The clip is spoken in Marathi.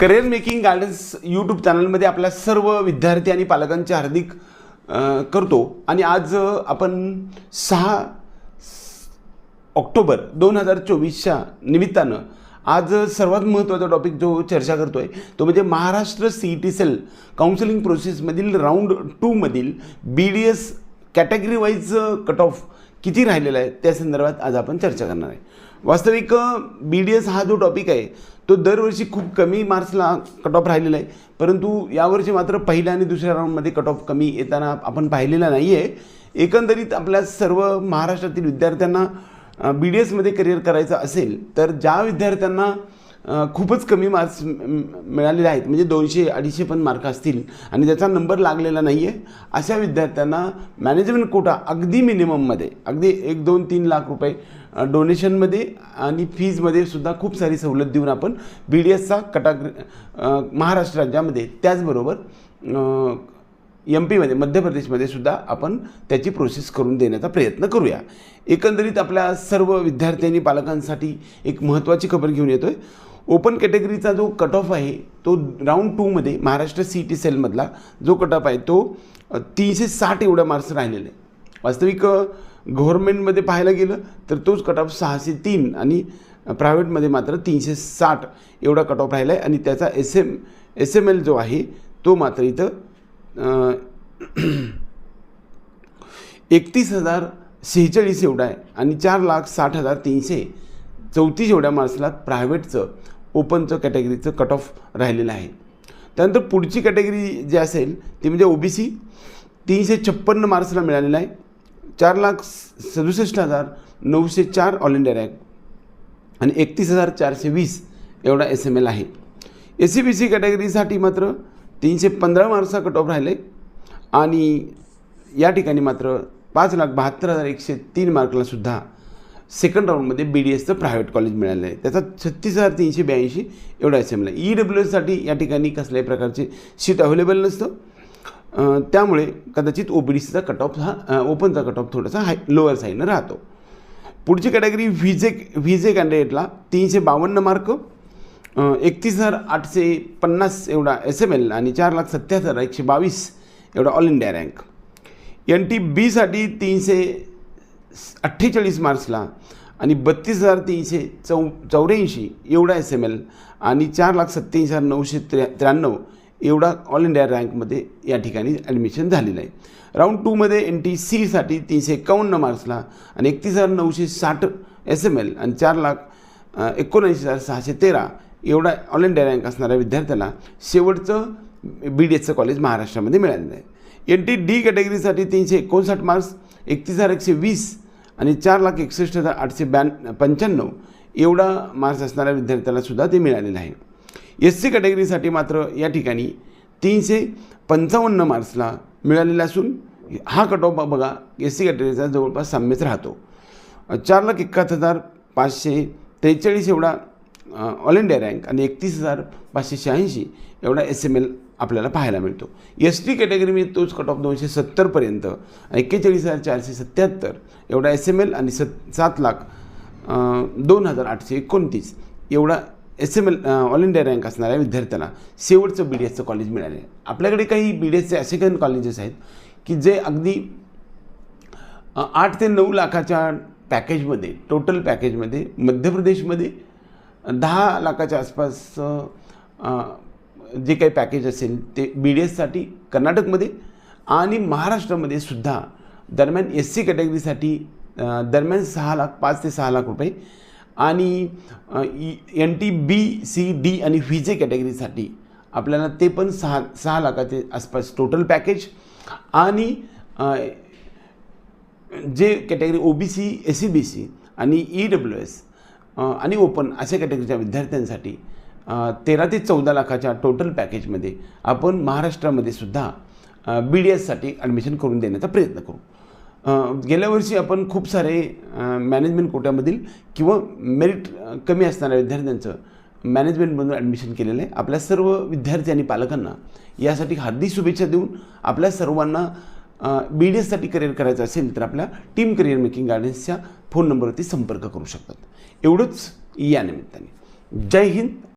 करिअर मेकिंग गार्डन्स यूट्यूब चॅनलमध्ये आपल्या सर्व विद्यार्थी आणि पालकांचे हार्दिक करतो. आणि आज आपण सहा ऑक्टोबर दोन हजार चोवीसच्या निमित्तानं आज सर्वात महत्त्वाचा टॉपिक जो चर्चा करतो आहे तो म्हणजे Maharashtra C E T cell counselling प्रोसेसमधील round टूमधील B D S category wise cut off किती राहिलेला आहे त्या संदर्भात आज आपण चर्चा करणार आहे. वास्तविक बी डी एस हा जो टॉपिक आहे तो दरवर्षी खूप कमी मार्क्सला कट ऑफ राहिलेला आहे. परंतु यावर्षी मात्र पहिल्या आणि दुसऱ्या राऊंडमध्ये कट ऑफ कमी येताना आपण पाहिलेला नाही आहे एकंदरीत आपल्या सर्व महाराष्ट्रातील विद्यार्थ्यांना बी डी एसमध्ये करिअर करायचं असेल तर ज्या विद्यार्थ्यांना खूपच कमी मार्क्स मिळालेले आहेत. म्हणजे दोनशे अडीचशे पण मार्क असतील. आणि त्याचा नंबर लागलेला नाही आहे अशा विद्यार्थ्यांना मॅनेजमेंट कोटा अगदी मिनिमममध्ये अगदी एक दोन तीन लाख रुपये डोनेशनमध्ये आणि फीजमध्ये सुद्धा खूप सारी सवलत देऊन आपण बी डी एसचा कटाग्र महाराष्ट्र राज्यामध्ये त्याचबरोबर एम पीमध्ये मध्य प्रदेशमध्ये सुद्धा आपण त्याची प्रोसेस करून देण्याचा प्रयत्न करूया. एकंदरीत आपल्या सर्व विद्यार्थ्यांनी पालकांसाठी एक महत्त्वाची खबर घेऊन येतो आहे ओपन कॅटेगरीचा जो कट ऑफ आहे तो राऊंड टूमध्ये महाराष्ट्र सी टी सेलमधला जो कट ऑफ आहे तो तीनशे साठ एवढ्या मार्क्स राहिलेले. आहे वास्तविक गव्हर्नमेंटमध्ये पाहायला गेलं तर तोच कट ऑफ सहाशे तीन आणि प्रायव्हेटमध्ये मात्र तीनशे साठ एवढा कट ऑफ राहिला आहे आणि त्याचा S M S M L जो आहे तो मात्र इथं एकतीस हजार शेहेचाळीस एवढा आहे आणि चार लाख साठ हजार तीनशे चौतीस एवढ्या मार्क्सला प्रायव्हेटचं ओपनचं कॅटेगरीचं कट ऑफ राहिलेलं आहे. त्यानंतर पुढची कॅटेगरी जी असेल ती म्हणजे ओबीसी. तीनशे छप्पन्न मार्क्सला मिळालेलं आहे. चार लाख सदुसष्ट हजार नऊशे चार ऑल इंडिया रँक आणि एकतीस हजार चारशे वीस एवढा एस एम एल आहे. एस सी बी सी कॅटेगरीसाठी मात्र तीनशे पंधरा मार्क्सचा कट ऑफ राहिले. आणि या ठिकाणी मात्र पाच लाख बहात्तर हजार एकशे तीन मार्कला सुद्धा सेकंड राऊंडमध्ये बी डी एसचं प्रायव्हेट कॉलेज मिळालं आहे त्याचा छत्तीस हजार तीनशे ब्याऐंशी एवढा S M L E W एससाठी या ठिकाणी कसल्याही प्रकारचे सीट अवेलेबल नसतं. त्यामुळे कदाचित ओ बी डी सीचा कट ऑफ हा ओपनचा कट ऑफ थोडासा हाय लोअर साईडनं राहतो. पुढची कॅटेगरी व्हिजे व्हिजे कॅन्डिडेटला तीनशे बावन्न मार्क एकतीस हजार आठशे पन्नास एवढा एस एम एल आणि चार लाख सत्याहत्तर हजार एकशे बावीस एवढा all India rank N T बीसाठी तीनशे अठ्ठेचाळीस मार्चला आणि बत्तीस हजार तीनशे चौ चौऱ्याऐंशी एवढा एस एम एल आणि चार लाख सत्त्याऐंशी हजार नऊशे त्र्या त्र्याण्णव एवढा ऑल इंडिया रँकमध्ये या ठिकाणी ॲडमिशन झालेलं आहे. राऊंड टूमध्ये एन टी सीसाठी तीनशे एकावन्न मार्क्सला आणि एकतीस हजार नऊशे साठ एस एम एल आणि चार लाख एकोणऐंशी हजार सहाशे तेरा एवढा ऑल इंडिया रँक असणाऱ्या विद्यार्थ्याला शेवटचं बी डी एसचं कॉलेज महाराष्ट्रामध्ये मिळालेलं आहे. एन टी डी कॅटेगरीसाठी तीनशे एकोणसाठ मार्क्स एकतीस हजार एकशे वीस आणि चार लाख एकसष्ट हजार आठशे ब्याण्ण पंच्याण्णव एवढा मार्क्स असणाऱ्या विद्यार्थ्यालासुद्धा ते मिळालेलं आहे. एस सी कॅटेगरीसाठी मात्र या ठिकाणी तीनशे पंचावन्न मार्क्सला मिळालेला असून हा कट ऑफ बघा एस सी कॅटेगरीचा जवळपास साम्यच राहतो. चार लाख एकाहत्तर हजार पाचशे त्रेचाळीस एवढा ऑल इंडिया रँक आणि एकतीस हजार पाचशे शहाऐंशी एवढा एस एम एल आपल्याला पाहायला मिळतो. एस टी कॅटेगरीमध्ये तोच कट ऑफ दोनशे सत्तरपर्यंत एक्केचाळीस हजार चारशे सत्त्याहत्तर एवढा एस एम एल आणि सत सात लाख दोन हजार आठशे एकोणतीस. एवढा S M L all India rank असणाऱ्या विद्यार्थ्याला शेवटचं बी डी एसचं कॉलेज मिळाले आहे आपल्याकडे काही बी डी एसचे असे काही कॉलेजेस आहेत की जे अगदी आठ ते नऊ लाखाच्या पॅकेजमध्ये टोटल पॅकेजमध्ये मध्य प्रदेशमध्ये दहा लाखाच्या आसपास जे काही पॅकेज असेल ते बी डी एससाठी कर्नाटकमध्ये आणि महाराष्ट्रामध्ये सुद्धा दरम्यान एस सी कॅटेगरीसाठी दरम्यान सहा लाख पाच ते सहा लाख रुपये आणि N T B C D आणि व्ही जे कॅटेगरीसाठी आपल्याला ते पण सहा सहा लाखाचे आसपास टोटल पॅकेज आणि जे category O B C S C B C आणि ई डब्ल्यू एस आणि ओपन अशा कॅटेगरीच्या विद्यार्थ्यांसाठी तेरा ते चौदा लाखाच्या टोटल पॅकेजमध्ये आपण महाराष्ट्रामध्ये सुद्धा बी डी एससाठी ॲडमिशन करून देण्याचा प्रयत्न करू. गेल्या वर्षी आपण खूप सारे मॅनेजमेंट कोट्यामधील किंवा मेरिट कमी असणाऱ्या विद्यार्थ्यांचं मॅनेजमेंटमधून ॲडमिशन केलेलं आहे. आपल्या सर्व विद्यार्थी आणि पालकांना यासाठी हार्दिक शुभेच्छा देऊन आपल्या सर्वांना बी डी एससाठी करिअर करायचं असेल तर आपल्या टीम करिअर मेकिंग गार्डन्सच्या फोन नंबरवरती संपर्क करू शकतात. एवढंच या निमित्ताने. जय हिंद.